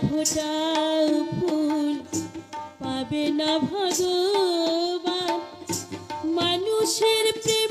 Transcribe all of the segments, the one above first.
ফোটাও ফুল পাবে না ভগবান। মানুষের প্রেম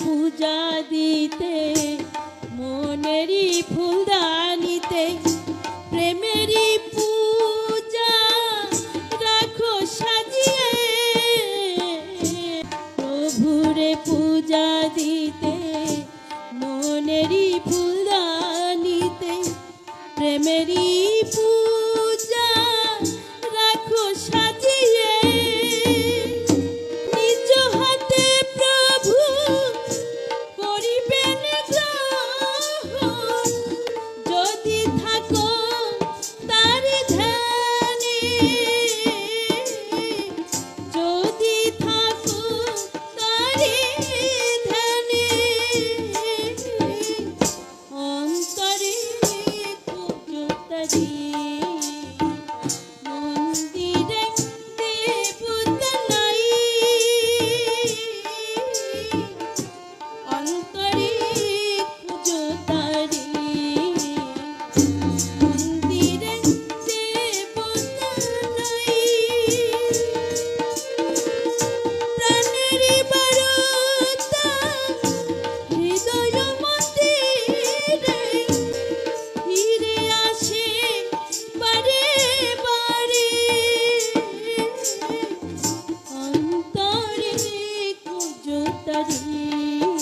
পূজা দিতে মনেরই ফুলদানিতে প্রেমেরই পূজা রাখো সাজিয়ে। প্রভুরে পূজা দিতে মনেরই ফুলদানিতে প্রেমেরই Música